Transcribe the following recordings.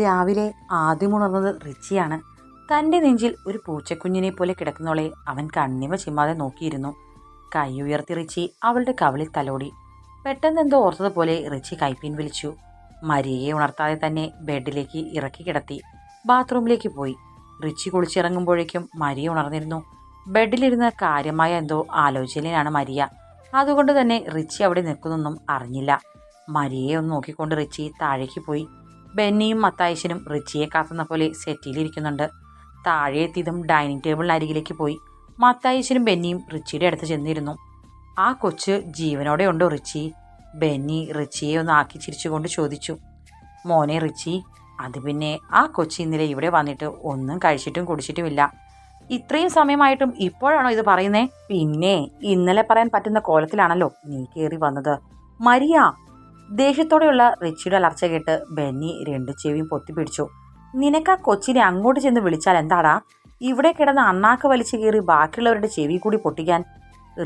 രാവിലെ ആദ്യം ഉണർന്നത് റിച്ചിയാണ്. തന്റെ നെഞ്ചിൽ ഒരു പൂച്ചക്കുഞ്ഞിനെ പോലെ കിടക്കുന്നവളെ അവൻ കണ്ണിമ ചിമ്മാതെ നോക്കിയിരുന്നു. കൈ ഉയർത്തി റിച്ചി അവളുടെ കവളിൽ തലോടി. പെട്ടെന്നെന്തോ ഓർത്തതുപോലെ റിച്ചി കൈപ്പിൻ വിളിച്ചു. മരിയെ ഉണർത്താതെ തന്നെ ബെഡിലേക്ക് ഇറക്കി കിടത്തി. ബാത്റൂമിലേക്ക് പോയി. Ritchie കുളിച്ചിറങ്ങുമ്പോഴേക്കും Maria ഉണർന്നിരുന്നു. ബെഡിലിരുന്ന് കാര്യമായ എന്തോ ആലോചനയിലാണ് മരിയ. അതുകൊണ്ട് തന്നെ റിച്ചി അവിടെ നിൽക്കുന്നൊന്നും അറിഞ്ഞില്ല. മരിയെ ഒന്ന് നോക്കിക്കൊണ്ട് റിച്ചി താഴേക്ക് പോയി. ബെന്നിയും മത്തായിശനും റിച്ചിയെ കാത്തുന്ന പോലെ സെറ്റിയിലിരിക്കുന്നുണ്ട് താഴെ എത്തിയതും ഡൈനിങ് ടേബിളിന് അരികിലേക്ക് പോയി മത്തായിശനും ബെന്നിയും റിച്ചിയുടെ അടുത്ത് ചെന്നിരുന്നു. ആ കൊച്ച് ജീവനോടെ ഉണ്ടോ റിച്ചി? ബെന്നി റിച്ചിയെ ഒന്ന് ആക്കി ചിരിച്ചുകൊണ്ട് ചോദിച്ചു. മോനെ റിച്ചി അത് പിന്നെ ആ കൊച്ചി ഇന്നലെ ഇവിടെ വന്നിട്ട് ഒന്നും കഴിച്ചിട്ടും കുടിച്ചിട്ടുമില്ല. ഇത്രയും സമയമായിട്ടും ഇപ്പോഴാണോ ഇത് പറയുന്നേ? പിന്നെ ഇന്നലെ പറയാൻ പറ്റുന്ന കോലത്തിലാണല്ലോ നീ കയറി വന്നത്. മരിയ ദേഷ്യത്തോടെയുള്ള റിച്ചിയുടെ അലർച്ച കേട്ട് ബെന്നി രണ്ട് ചെവിയും പൊത്തിപ്പിടിച്ചു നിനക്ക് ആ കൊച്ചിനെ അങ്ങോട്ട് ചെന്ന് വിളിച്ചാൽ എന്താടാ? ഇവിടെ കിടന്ന് അണ്ണാക്ക് വലിച്ചു കയറി ബാക്കിയുള്ളവരുടെ ചെവി കൂടി പൊട്ടിക്കാൻ.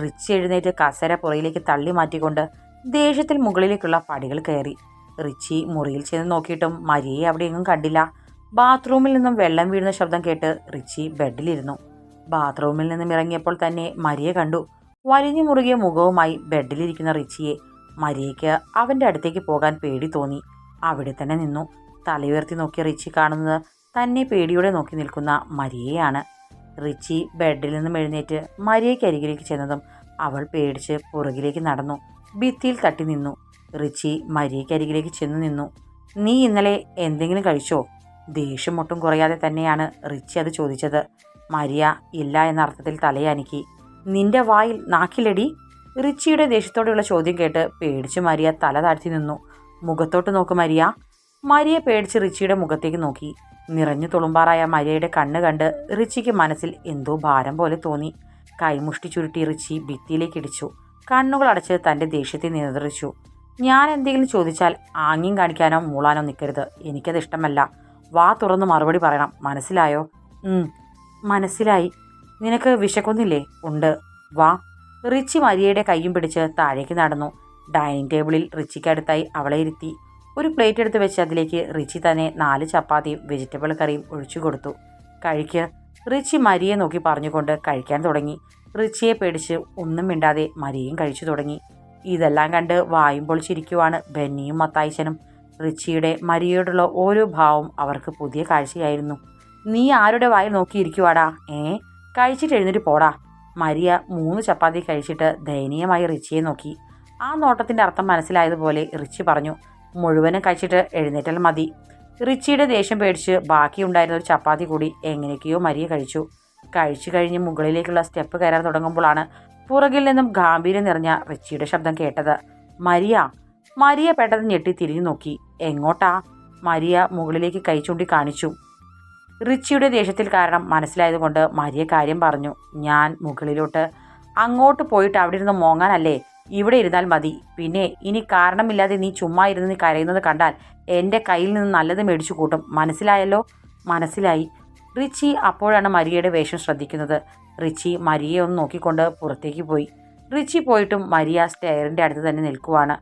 റിച്ചി എഴുന്നേറ്റ് കസര പുറയിലേക്ക് തള്ളി മാറ്റിക്കൊണ്ട് ദേഷ്യത്തിൽ മുകളിലേക്കുള്ള പടികൾ കയറി. റിച്ചി മുറിയിൽ ചെന്ന് നോക്കിയിട്ടും മരിയെ അവിടെ എങ്ങും കണ്ടില്ല. ബാത്റൂമിൽ നിന്നും വെള്ളം വീഴുന്ന ശബ്ദം കേട്ട് റിച്ചി ബെഡിലിരുന്നു. ബാത്റൂമിൽ നിന്നും ഇറങ്ങിയപ്പോൾ തന്നെ മരിയെ കണ്ടു. വലിഞ്ഞു മുറുകിയ മുഖവുമായി ബെഡിലിരിക്കുന്ന റിച്ചിയെ മരിയയ്ക്ക് അവന്റെ അടുത്തേക്ക് പോകാൻ പേടി തോന്നി. അവിടെ തന്നെ നിന്നു. തലയുയർത്തി നോക്കി റിച്ചി കാണുന്നത് തന്നെ പേടിയോടെ നോക്കി നിൽക്കുന്ന മരിയയാണ്. റിച്ചി ബെഡിൽ നിന്നും എഴുന്നേറ്റ് മരിയയ്ക്ക് അരികിലേക്ക് ചെന്നതും അവൾ പേടിച്ച് പുറകിലേക്ക് നടന്നു. ഭിത്തിയിൽ തട്ടി നിന്നു. റിച്ചി മരിയയ്ക്ക് അരികിലേക്ക് ചെന്ന് നിന്നു. നീ ഇന്നലെ എന്തെങ്കിലും കഴിച്ചോ? ദേഷ്യം ഒട്ടും കുറയാതെ തന്നെയാണ് റിച്ചി അത് ചോദിച്ചത്. മരിയ ഇല്ല എന്ന അർത്ഥത്തിൽ തലയാനിക്കി. നിന്റെ വായിൽ നാക്കിലടി? റിച്ചിയുടെ ദേഷ്യത്തോടെയുള്ള ചോദ്യം കേട്ട് പേടിച്ച് മരിയ തല താഴ്ത്തി നിന്നു. മുഖത്തോട്ട് നോക്ക് മരിയ. മരിയെ പേടിച്ച് റിച്ചിയുടെ മുഖത്തേക്ക് നോക്കി. നിറഞ്ഞു തുളുമ്പാറായ മരിയയുടെ കണ്ണ് കണ്ട് റിച്ചിക്ക് മനസ്സിൽ എന്തോ ഭാരം പോലെ തോന്നി. കൈമുഷ്ടി ചുരുട്ടി റിച്ചി ഭിത്തിയിലേക്ക് ഇടിച്ചു. കണ്ണുകൾ അടച്ച് തന്റെ ദേഷ്യത്തെ നിയന്ത്രിച്ചു. ഞാൻ എന്തെങ്കിലും ചോദിച്ചാൽ ആംഗ്യം കാണിക്കാനോ മൂളാനോ നിൽക്കരുത്. എനിക്കത് ഇഷ്ടമല്ല. വാ തുറന്ന് മറുപടി പറയണം. മനസ്സിലായോ? മനസ്സിലായി. നിനക്ക് വിശക്കൊന്നില്ലേ? ഉണ്ട്. വാ. റിച്ചി മരിയയുടെ കൈയും പിടിച്ച് താഴേക്ക് നടന്നു. ഡൈനിങ് ടേബിളിൽ റിച്ചിക്ക് അടുത്തായി അവളെ ഇരുത്തി. ഒരു പ്ലേറ്റ് എടുത്ത് വെച്ച് അതിലേക്ക് റിച്ചി തന്നെ നാല് ചപ്പാത്തിയും വെജിറ്റബിൾ കറിയും ഒഴിച്ചു കൊടുത്തു. കഴിക്ക്. റിച്ചി മരിയെ നോക്കി പറഞ്ഞുകൊണ്ട് കഴിക്കാൻ തുടങ്ങി. റിച്ചിയെ പേടിച്ച് ഒന്നും മിണ്ടാതെ മരിയയും കഴിച്ചു തുടങ്ങി. ഇതെല്ലാം കണ്ട് വായും പൊളിച്ചിരിക്കുവാണ് ബെന്നിയും മത്തായിച്ചനും. റിച്ചിയുടെ മരിയയോടുള്ള ഓരോ ഭാവവും അവർക്ക് പുതിയ കാഴ്ചയായിരുന്നു. നീ ആരുടെ വായിൽ നോക്കിയിരിക്കുവാടാ? ഏ? കഴിച്ചിട്ട് എഴുന്നേറ്റ് പോടാ. മരിയ മൂന്ന് ചപ്പാത്തി കഴിച്ചിട്ട് ദയനീയമായി റിച്ചിയെ നോക്കി. ആ നോട്ടത്തിന്റെ അർത്ഥം മനസ്സിലായതുപോലെ റിച്ചി പറഞ്ഞു മുഴുവനും കഴിച്ചിട്ട് എഴുന്നേറ്റാൽ മതി. റിച്ചിയുടെ ദേഷ്യം പേടിച്ച് ബാക്കിയുണ്ടായിരുന്ന ഒരു ചപ്പാത്തി കൂടി എങ്ങനെയൊക്കെയോ മരിയ കഴിച്ചു. കഴിച്ചു കഴിഞ്ഞ് മുകളിലേക്കുള്ള സ്റ്റെപ്പ് കയറാൻ തുടങ്ങുമ്പോഴാണ് പുറകിൽ നിന്നും ഗാംഭീര്യം നിറഞ്ഞ റിച്ചിയുടെ ശബ്ദം കേട്ടത്. മരിയ മരിയ പെട്ടെന്ന് ഞെട്ടി തിരിഞ്ഞു നോക്കി. എങ്ങോട്ടാ? മരിയ മുകളിലേക്ക് കൈ ചൂണ്ടി കാണിച്ചു. റിച്ചിയുടെ ദേഷ്യത്തിൽ കാരണം മനസ്സിലായതുകൊണ്ട് മരിയ കാര്യം പറഞ്ഞു. ഞാൻ മുകളിലോട്ട് അങ്ങോട്ട് പോയിട്ട് അവിടെ ഇരുന്ന് മോങ്ങാനല്ലേ? ഇവിടെ ഇരുന്നാൽ മതി. പിന്നെ ഇനി കാരണമില്ലാതെ നീ ചുമ്മാ ഇരുന്ന് നീ കരയുന്നത് കണ്ടാൽ എന്റെ കയ്യിൽ നിന്ന് നല്ലത് മേടിച്ചു കൂട്ടും. മനസ്സിലായല്ലോ? മനസ്സിലായി. റിച്ചി അപ്പോഴാണ് മരിയയുടെ വേഷം ശ്രദ്ധിക്കുന്നത്. റിച്ചി മരിയെ ഒന്ന് നോക്കിക്കൊണ്ട് പുറത്തേക്ക് പോയി. റിച്ചി പോയിട്ടും മരിയ സ്റ്റെയറിന്റെ അടുത്ത് തന്നെ നിൽക്കുവാണ്.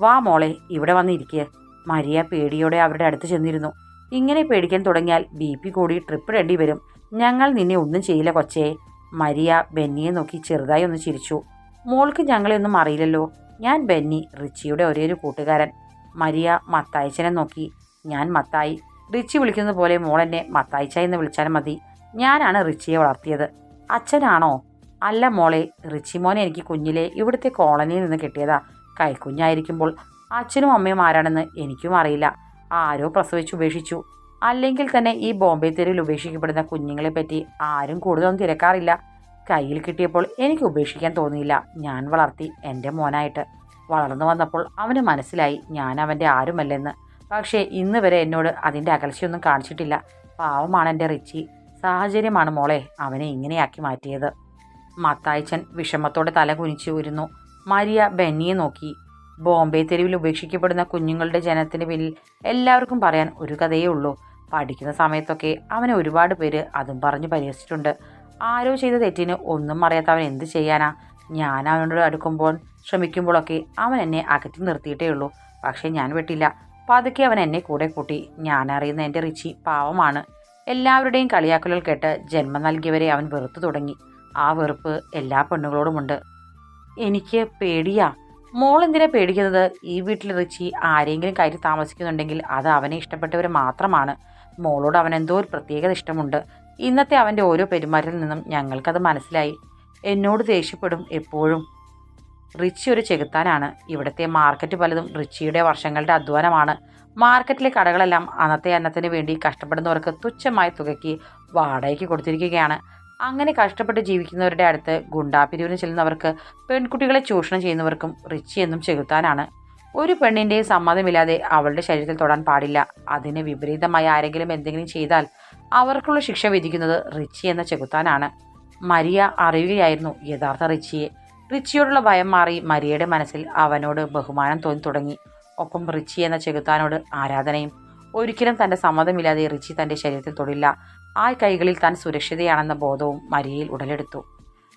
വാ മോളെ ഇവിടെ വന്നിരിക്കേ. മരിയ പേടിയോടെ അവരുടെ അടുത്ത് ചെന്നിരുന്നു. ഇങ്ങനെ പേടിക്കാൻ തുടങ്ങിയാൽ ബി പി കൂടി ട്രിപ്പ് റെഡി വരും. ഞങ്ങൾ നിന്നെ ഒന്നും ചെയ്യില്ല കൊച്ചേ. മരിയ ബെന്നിയെ നോക്കി ചെറുതായി ഒന്ന് ചിരിച്ചു. മോൾക്ക് ഞങ്ങളെയൊന്നും അറിയില്ലല്ലോ. ഞാൻ ബെന്നി റിച്ചിയുടെ ഒരേ ഒരു കൂട്ടുകാരൻ. മരിയ മത്തായച്ചനെ നോക്കി. ഞാൻ മത്തായി. റിച്ചി വിളിക്കുന്ന പോലെ മോൾ എന്നെ മത്തായിച്ച എന്ന് വിളിച്ചാൽ മതി. ഞാനാണ് റിച്ചിയെ വളർത്തിയത്. അച്ഛനാണോ? അല്ല മോളെ റിച്ചി മോനെ എനിക്ക് കുഞ്ഞിലെ ഇവിടുത്തെ കോളനിയിൽ നിന്ന് കിട്ടിയതാ. കൈക്കുഞ്ഞായിരിക്കുമ്പോൾ അച്ഛനും അമ്മയും ആരാണെന്ന് എനിക്കും അറിയില്ല. ആരോ പ്രസവിച്ച് ഉപേക്ഷിച്ചു. അല്ലെങ്കിൽ തന്നെ ഈ ബോംബെ തെരുവിൽ ഉപേക്ഷിക്കപ്പെടുന്ന കുഞ്ഞുങ്ങളെ പറ്റി ആരും കൂടുതലൊന്നും തിരക്കാറില്ല. കയ്യിൽ കിട്ടിയപ്പോൾ എനിക്ക് ഉപേക്ഷിക്കാൻ തോന്നിയില്ല. ഞാൻ വളർത്തി എന്റെ മോനായിട്ട്. വളർന്നു വന്നപ്പോൾ അവന് മനസ്സിലായി ഞാൻ അവന്റെ ആരുമല്ലെന്ന്. പക്ഷേ ഇന്ന് വരെ എന്നോട് അതിന്റെ അകൽച്ചയൊന്നും കാണിച്ചിട്ടില്ല. പാവമാണ് എന്റെ റിച്ചി. സാഹചര്യമാണ് മോളെ. അവനെ ഇങ്ങനെയാക്കി മാറ്റിയത്. മത്തായച്ചൻ വിഷമത്തോടെ തല കുനിച്ചു വരുന്നു മരിയ ബെന്നിയെ നോക്കി. ബോംബെ തെരുവിൽ ഉപേക്ഷിക്കപ്പെടുന്ന കുഞ്ഞുങ്ങളുടെ ജനത്തിന് പിന്നിൽ എല്ലാവർക്കും പറയാൻ ഒരു കഥയേ ഉള്ളൂ. പഠിക്കുന്ന സമയത്തൊക്കെ അവനെ ഒരുപാട് പേര് അതും പറഞ്ഞു പരിഹസിച്ചിട്ടുണ്ട്. ആരോ ചെയ്ത തെറ്റിന് ഒന്നും അറിയാത്ത അവൻ എന്ത് ചെയ്യാനാ? ഞാൻ അവനോട് അടുക്കുമ്പോൾ ശ്രമിക്കുമ്പോഴൊക്കെ അവൻ എന്നെ അകറ്റി നിർത്തിയിട്ടേ ഉള്ളൂ. പക്ഷേ ഞാൻ വെട്ടില്ല. പതുക്കെ അവൻ എന്നെ കൂടെ കൂട്ടി. ഞാൻ അറിയുന്ന എന്റെ റിച്ചി പാവമാണ്. എല്ലാവരുടെയും കളിയാക്കലുകൾ കേട്ട് ജന്മം നൽകിയവരെ അവൻ വെറുത്തു തുടങ്ങി. ആ വെറുപ്പ് എല്ലാ പെണ്ണുകളോടുമുണ്ട് എനിക്ക് പേടിയാ. മോൾ എന്തിനാ പേടിക്കുന്നത്? ഈ വീട്ടിൽ റിച്ചി ആരെങ്കിലും കയറി താമസിക്കുന്നുണ്ടെങ്കിൽ അത് അവനെ ഇഷ്ടപ്പെട്ടവർ മാത്രമാണ്. മോളോട് അവൻ എന്തോ ഒരു പ്രത്യേകത ഇഷ്ടമുണ്ട്. ഇന്നത്തെ അവന്റെ ഓരോ പെരുമാറ്റത്തിൽ നിന്നും ഞങ്ങൾക്കത് മനസ്സിലായി. എന്നോട് ദേഷ്യപ്പെടും എപ്പോഴും. റിച്ചി ഒരു ചെകുത്താനാണ്. ഇവിടുത്തെ മാർക്കറ്റ് പലതും റിച്ചിയുടെ വർഷങ്ങളുടെ അധ്വാനമാണ്. മാർക്കറ്റിലെ കടകളെല്ലാം അന്നത്തെ അന്നത്തിന് വേണ്ടി കഷ്ടപ്പെടുന്നവർക്ക് തുച്ഛമായ തുകയ്ക്ക് വാടകയ്ക്ക് കൊടുത്തിരിക്കുകയാണ്. അങ്ങനെ കഷ്ടപ്പെട്ട് ജീവിക്കുന്നവരുടെ അടുത്ത് ഗുണ്ടാപിരിവിന് ചെല്ലുന്നവർക്ക് പെൺകുട്ടികളെ ചൂഷണം ചെയ്യുന്നവർക്കും റിച്ചി എന്നും ചെകുത്താനാണ്. ഒരു പെണ്ണിന്റെ സമ്മതമില്ലാതെ അവളുടെ ശരീരത്തിൽ തൊടാൻ പാടില്ല. അതിന് വിപരീതമായി ആരെങ്കിലും എന്തെങ്കിലും ചെയ്താൽ അവർക്കുള്ള ശിക്ഷ വിധിക്കുന്നത് റിച്ചി എന്ന ചെകുത്താനാണ്. മരിയ അറിയുകയായിരുന്നു യഥാർത്ഥ റിച്ചിയെ. റിച്ചിയോടുള്ള ഭയം മാറി മരിയയുടെ മനസ്സിൽ അവനോട് ബഹുമാനം തോന്നി തുടങ്ങി. ഒപ്പം റിച്ചി എന്ന ചെകുത്താനോട് ആരാധനയും. ഒരിക്കലും തന്റെ സമ്മതമില്ലാതെ റിച്ചി തന്റെ ശരീരത്തിൽ തൊടില്ല. ആ കൈകളിൽ താൻ സുരക്ഷിതയാണെന്ന ബോധവും മരിയയിൽ ഉടലെടുത്തു.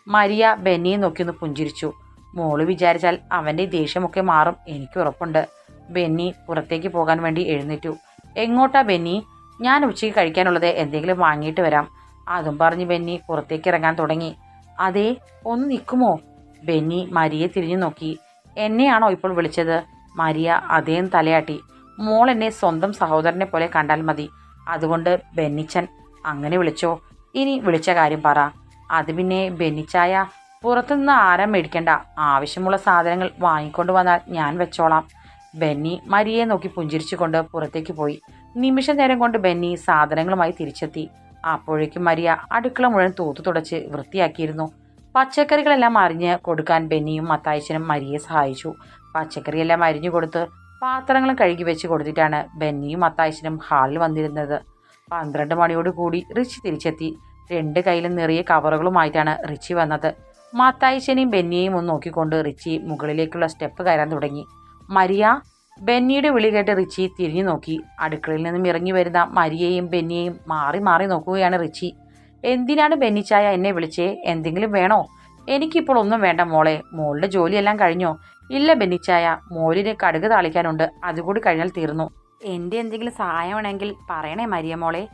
മരിയ ബെന്നിയെ നോക്കിയൊന്ന് പുഞ്ചിരിച്ചു. മോൾ വിചാരിച്ചാൽ അവന്റെ ദേഷ്യമൊക്കെ മാറും എനിക്ക് ഉറപ്പുണ്ട്. ബെന്നി പുറത്തേക്ക് പോകാൻ വേണ്ടി എഴുന്നേറ്റു. എങ്ങോട്ടാ ബെന്നി? ഞാൻ ഉച്ചയ്ക്ക് കഴിക്കാനുള്ളത് എന്തെങ്കിലും വാങ്ങിയിട്ട് വരാം. അതും പറഞ്ഞ് ബെന്നി പുറത്തേക്ക് ഇറങ്ങാൻ തുടങ്ങി. അതേ ഒന്ന് നിൽക്കുമോ? ബെന്നി മരിയെ തിരിഞ്ഞു നോക്കി. എന്നെയാണോ ഇപ്പോൾ വിളിച്ചത്? മരിയ അതേം തലയാട്ടി. മോൾ എന്നെ സ്വന്തം സഹോദരനെ പോലെ കണ്ടാൽ മതി. അതുകൊണ്ട് ബെന്നിച്ചൻ അങ്ങനെ വിളിച്ചോ. ഇനി വിളിച്ച കാര്യം പറ. അത് പിന്നെ ബെന്നിച്ചായ പുറത്തുനിന്ന് ആരം മേടിക്കണ്ട. ആവശ്യമുള്ള സാധനങ്ങൾ വാങ്ങിക്കൊണ്ട് വന്നാൽ ഞാൻ വെച്ചോളാം. ബെന്നി മരിയെ നോക്കി പുഞ്ചിരിച്ചുകൊണ്ട് പുറത്തേക്ക് പോയി. നിമിഷ നേരം കൊണ്ട് ബെന്നി സാധനങ്ങളുമായി തിരിച്ചെത്തി. അപ്പോഴേക്കും മരിയ അടുക്കള മുഴുവൻ തൂത്തു തുടച്ച് വൃത്തിയാക്കിയിരുന്നു. പച്ചക്കറികളെല്ലാം അരിഞ്ഞ് കൊടുക്കാൻ ബെന്നിയും മത്തായച്ചനും മരിയെ സഹായിച്ചു. പച്ചക്കറിയെല്ലാം അരിഞ്ഞു കൊടുത്ത് പാത്രങ്ങളും കഴുകി വെച്ച് കൊടുത്തിട്ടാണ് ബെന്നിയും മത്തായച്ചനും ഹാളിൽ വന്നിരുന്നത്. പന്ത്രണ്ട് മണിയോട് കൂടി റിച്ചി തിരിച്ചെത്തി. രണ്ട് കയ്യിലും നിറയെ കവറുകളുമായിട്ടാണ് റിച്ചി വന്നത്. മാത്തായിശനെയും ബെന്നിയെയും ഒന്ന് നോക്കിക്കൊണ്ട് റിച്ചി മുകളിലേക്കുള്ള സ്റ്റെപ്പ് കയറാൻ തുടങ്ങി. മരിയ ബെന്നിയുടെ വിളി കേട്ട് റിച്ചി തിരിഞ്ഞു നോക്കി. അടുക്കളയിൽ നിന്നും ഇറങ്ങി വരുന്ന മരിയയെയും ബെന്നിയെയും മാറി മാറി നോക്കുകയാണ് റിച്ചി. എന്തിനാണ് ബെന്നിച്ചായ എന്നെ വിളിച്ചേ? എന്തെങ്കിലും വേണോ? എനിക്കിപ്പോൾ ഒന്നും വേണ്ട മോളെ. മോളുടെ ജോലിയെല്ലാം കഴിഞ്ഞോ? ഇല്ല ബെന്നിച്ചായ. മോലിന് കടുക് താളിക്കാനുണ്ട്. അതുകൂടി കഴിഞ്ഞാൽ തീർന്നു. എന്റെ എന്തെങ്കിലും സഹായം വേണമെങ്കിൽ പറയണേ മരിയ മോളെ.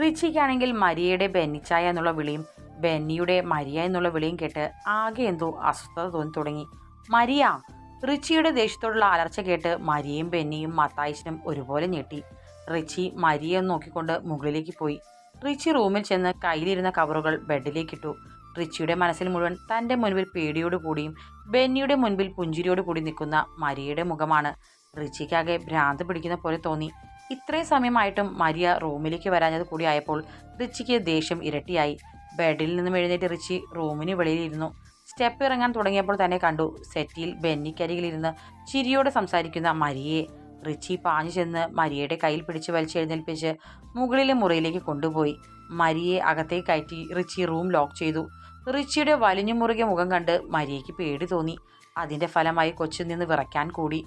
റിച്ചിക്കാണെങ്കിൽ മരിയയുടെ ബെന്നിച്ചായ എന്നുള്ള വിളിയും ബെന്നിയുടെ മരിയ എന്നുള്ള വിളിയും കേട്ട് ആകെ എന്തോ അസ്വസ്ഥത തോന്നി തുടങ്ങി. മരിയ റിച്ചിയുടെ ദേഷ്യത്തോടുള്ള അലർച്ച കേട്ട് മരിയയും ബെന്നിയും മത്തായിശനും ഒരുപോലെ ഞെട്ടി. റിച്ചി മരിയെ നോക്കിക്കൊണ്ട് മുകളിലേക്ക് പോയി. റിച്ചി റൂമിൽ ചെന്ന് കയ്യിലിരുന്ന കവറുകൾ ബെഡിലേക്കിട്ടു റിച്ചിയുടെ മനസ്സിൽ മുഴുവൻ തന്റെ മുൻപിൽ പേടിയോട് കൂടിയും ബെന്നിയുടെ മുൻപിൽ പുഞ്ചിരിയോട് കൂടി നിൽക്കുന്ന മരിയയുടെ മുഖമാണ് റിച്ചിക്കാകെ ഭ്രാന്ത് പിടിക്കുന്ന പോലെ തോന്നി. ഇത്രയും സമയമായിട്ടും മരിയ റൂമിലേക്ക് വരാഞ്ഞത് കൂടി ആയപ്പോൾ റിച്ചിക്ക് ദേഷ്യം ഇരട്ടിയായി. ബെഡിൽ നിന്നും എഴുന്നേറ്റ് റിച്ചി റൂമിന് വെളിയിലിരുന്നു. സ്റ്റെപ്പ് ഇറങ്ങാൻ തുടങ്ങിയപ്പോൾ തന്നെ കണ്ടു സെറ്റിൽ ബെന്നിക്കരികിലിരുന്ന് ചിരിയോടെ സംസാരിക്കുന്ന മരിയെ റിച്ചി പാഞ്ഞു ചെന്ന് മരിയയുടെ കയ്യിൽ പിടിച്ച് വലിച്ചെഴുന്നേൽപ്പിച്ച് മുകളിലെ മുറിയിലേക്ക് കൊണ്ടുപോയി. മരിയെ അകത്തേക്ക് കയറ്റി റിച്ചി റൂം ലോക്ക് ചെയ്തു. റിച്ചിയുടെ വലിഞ്ഞു മുറുകിയ മുഖം കണ്ട് മരിയയ്ക്ക് പേടി തോന്നി. അതിന്റെ ഫലമായി കൊച്ചു നിന്ന് വിറയ്ക്കാൻ കൂടി.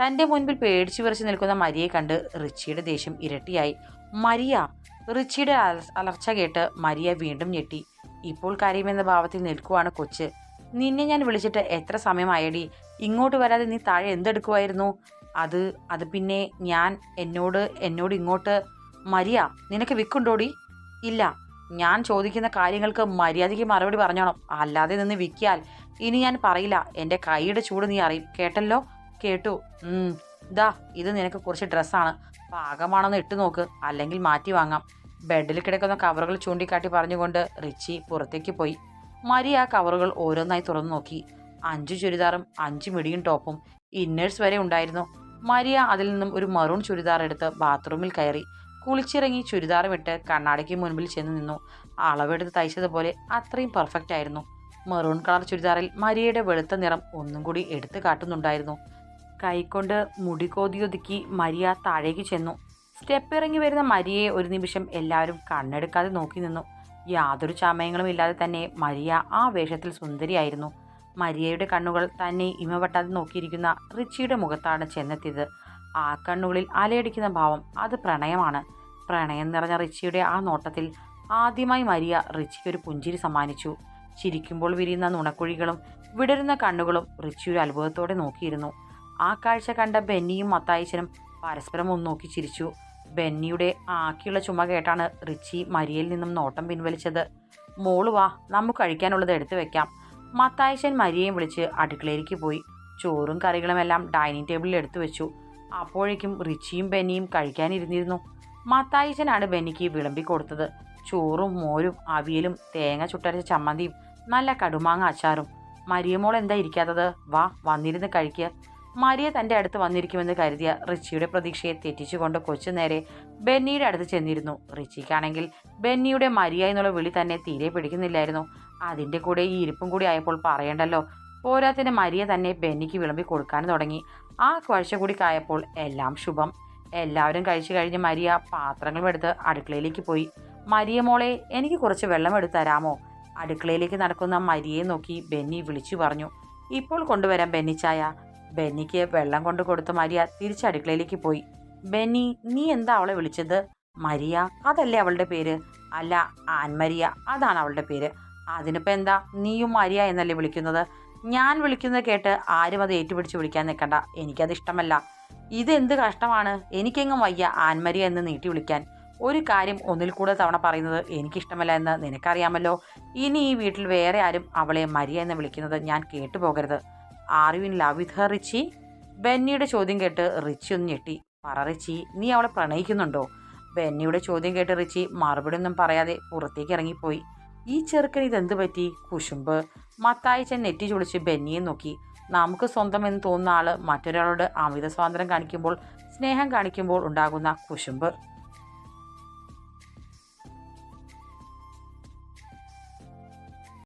തന്റെ മുൻപിൽ പേടിച്ചു വിറച്ച് നിൽക്കുന്ന മരിയെ കണ്ട് റിച്ചിയുടെ ദേഷ്യം ഇരട്ടിയായി. മരിയ റിച്ചിയുടെ അലർച്ച കേട്ട് മരിയ വീണ്ടും ഞെട്ടി. ഇപ്പോൾ കരയുമെന്ന ഭാവത്തിൽ നിൽക്കുവാണ് കൊച്ച്. നിന്നെ ഞാൻ വിളിച്ചിട്ട് എത്ര സമയമായടി? ഇങ്ങോട്ട് വരാതെ നീ താഴെ എന്തെടുക്കുമായിരുന്നു അത് അത് പിന്നെ ഞാൻ എന്നോട് എന്നോട് ഇങ്ങോട്ട് മരിയ നിനക്ക് വിക്കുണ്ടോടി? ഇല്ല. ഞാൻ ചോദിക്കുന്ന കാര്യങ്ങൾക്ക് മര്യാദയ്ക്ക് മറുപടി പറഞ്ഞോണം. അല്ലാതെ നിന്ന് വിക്കിയാൽ ഇനി ഞാൻ പറയില്ല. എന്റെ കൈയുടെ ചൂട് നീ അറിയും. കേട്ടല്ലോ? കേട്ടു. ദാ ഇത് നിനക്ക് കുറച്ച് ഡ്രസ്സാണ്. പാകമാണെന്ന് ഇട്ട് നോക്ക്. അല്ലെങ്കിൽ മാറ്റി വാങ്ങാം. ബെഡിൽ കിടക്കുന്ന കവറുകൾ ചൂണ്ടിക്കാട്ടി പറഞ്ഞുകൊണ്ട് റിച്ചി പുറത്തേക്ക് പോയി. മരി ആ കവറുകൾ ഓരോന്നായി തുറന്നു നോക്കി. അഞ്ച് ചുരിദാറും അഞ്ച് മിടിയും ടോപ്പും ഇന്നേഴ്സ് വരെ ഉണ്ടായിരുന്നു. മരിയ അതിൽ നിന്നും ഒരു മറൂൺ ചുരിദാർ എടുത്ത് ബാത്റൂമിൽ കയറി. കുളിച്ചിറങ്ങി ചുരിദാറും ഇട്ട് കണ്ണാടിക്ക് മുൻപിൽ ചെന്ന് നിന്നു. അളവെടുത്ത് തയ്ച്ചതുപോലെ അത്രയും പെർഫെക്റ്റ് ആയിരുന്നു. മെറൂൺ കളർ ചുരിദാറിൽ മരിയയുടെ വെളുത്ത നിറം ഒന്നും കൂടി എടുത്തു കാട്ടുന്നുണ്ടായിരുന്നു. കൈകൊണ്ട് മുടി കോതിയൊതുക്കി മരിയ താഴേക്ക് ചെന്നു. സ്റ്റെപ്പ് ഇറങ്ങി വരുന്ന മരിയെ ഒരു നിമിഷം എല്ലാവരും കണ്ണെടുക്കാതെ നോക്കി നിന്നു. യാതൊരു ചമയങ്ങളും ഇല്ലാതെ തന്നെ മരിയ ആ വേഷത്തിൽ സുന്ദരിയായിരുന്നു. മരിയയുടെ കണ്ണുകൾ തന്നെ ഇമവട്ടാതെ നോക്കിയിരിക്കുന്ന റിച്ചിയുടെ മുഖത്താണ് ചെന്നെത്തിയത്. ആ കണ്ണുകളിൽ അലയടിക്കുന്ന ഭാവം അത് പ്രണയമാണ്. പ്രണയം നിറഞ്ഞ റിച്ചിയുടെ ആ നോട്ടത്തിൽ ആദ്യമായി മരിയ റിച്ചിക്ക് ഒരു പുഞ്ചിരി സമ്മാനിച്ചു. ചിരിക്കുമ്പോൾ വിരിയുന്ന നുണക്കുഴികളും വിടരുന്ന കണ്ണുകളും റിച്ചി ഒരു അത്ഭുതത്തോടെ നോക്കിയിരുന്നു. ആ കാഴ്ച കണ്ട ബെന്നിയും മത്തായിച്ചനും പരസ്പരം ഒന്ന് നോക്കി ചിരിച്ചു. ബെന്നിയുടെ ആക്കിയുള്ള ചുമ കേട്ടാണ് റിച്ചി മരിയയിൽ നിന്നും നോട്ടം പിൻവലിച്ചത്. മോൾ വാ നമുക്ക് കഴിക്കാനുള്ളത് എടുത്തു വെക്കാം. മത്തായച്ചൻ മരിയയും വിളിച്ച് അടുക്കളയിലേക്ക് പോയി. ചോറും കറികളുമെല്ലാം ഡൈനിങ് ടേബിളിൽ എടുത്തു വെച്ചു. അപ്പോഴേക്കും റിച്ചിയും ബെന്നിയും കഴിക്കാനിരുന്നിരുന്നു. മത്തായിച്ചനാണ് ബെന്നിക്ക് വിളമ്പി കൊടുത്തത്. ചോറും മോരും അവിയലും തേങ്ങ ചുട്ടരച്ച ചമ്മന്തിയും നല്ല കടുമാങ്ങ അച്ചാറും. മരിയമോൾ എന്താ ഇരിക്കാത്തത്? വാ വന്നിരുന്ന് കഴിക്കുക മരിയ തന്റെ അടുത്ത് വന്നിരിക്കുമെന്ന് കരുതിയ റിച്ചിയുടെ പ്രതീക്ഷയെ തെറ്റിച്ചുകൊണ്ട് കൊച്ചു നേരെ ബെന്നിയുടെ അടുത്ത് ചെന്നിരുന്നു. റിച്ചിക്കാണെങ്കിൽ ബെന്നിയുടെ മരിയ എന്നുള്ള വിളി തന്നെ തീരെ പിടിക്കുന്നില്ലായിരുന്നു. അതിന്റെ കൂടെ ഈ ഇരിപ്പും കൂടി ആയപ്പോൾ പറയണ്ടല്ലോ. പോരാത്തിന് മരിയ തന്നെ ബെന്നിക്ക് വിളമ്പി കൊടുക്കാൻ തുടങ്ങി. ആ കാഴ്ച കൂടി കായപ്പോൾ എല്ലാം ശുഭം. എല്ലാവരും കഴിച്ചു കഴിഞ്ഞ് മരിയ പാത്രങ്ങളും എടുത്ത് അടുക്കളയിലേക്ക് പോയി. മരിയ മോളെ എനിക്ക് കുറച്ച് വെള്ളം എടുത്ത് തരാമോ? അടുക്കളയിലേക്ക് നടക്കുന്ന മരിയെ നോക്കി ബെന്നി വിളിച്ചു പറഞ്ഞു. ഇപ്പോൾ കൊണ്ടുവരാം ബെന്നിച്ചായ. ബെന്നിക്ക് വെള്ളം കൊണ്ട് കൊടുത്ത മരിയ തിരിച്ച് അടുക്കളയിലേക്ക് പോയി. ബെന്നി നീ എന്താ അവളെ വിളിച്ചത്? മരിയ അതല്ലേ അവളുടെ പേര്? അല്ല ആൻമരിയ അതാണ് അവളുടെ പേര്. അതിനിപ്പോൾ എന്താ നീയും മരിയ എന്നല്ലേ വിളിക്കുന്നത്? ഞാൻ വിളിക്കുന്നത് കേട്ട് ആരും അത് ഏറ്റുപിടിച്ച് വിളിക്കാൻ നിൽക്കണ്ട. എനിക്കത് ഇഷ്ടമല്ല. ഇതെന്ത് കഷ്ടമാണ്? എനിക്കെങ്ങും വയ്യ ആൻമരിയ എന്ന് നീട്ടി വിളിക്കാൻ. ഒരു കാര്യം ഒന്നിൽ കൂടെ തവണ പറയുന്നത് എനിക്കിഷ്ടമല്ല എന്ന് നിനക്കറിയാമല്ലോ? ഇനി ഈ വീട്ടിൽ വേറെ ആരും അവളെ മരിയ എന്ന് വിളിക്കുന്നത് ഞാൻ കേട്ടുപോകരുത്. Are love with her Richie ബെന്നിയുടെ ചോദ്യം കേട്ട് റിച്ചി ഒന്ന് ഞെട്ടി. പറ റിച്ചി നീ അവളെ പ്രണയിക്കുന്നുണ്ടോ? ബെന്നിയുടെ ചോദ്യം കേട്ട് റിച്ചി മറുപടി ഒന്നും പറയാതെ പുറത്തേക്ക് ഇറങ്ങിപ്പോയി. ഈ ചെറുക്കൻ ഇതെന്ത് പറ്റി? കുശുമ്പ്. മത്തായിച്ചൻ നെറ്റി ചുളിച്ച് ബെന്നിയെ നോക്കി. നമുക്ക് സ്വന്തം എന്ന് തോന്നുന്ന ആൾ മറ്റൊരാളോട് അമിത സ്വാതന്ത്ര്യം കാണിക്കുമ്പോൾ സ്നേഹം കാണിക്കുമ്പോൾ ഉണ്ടാകുന്ന കുശുമ്പ്.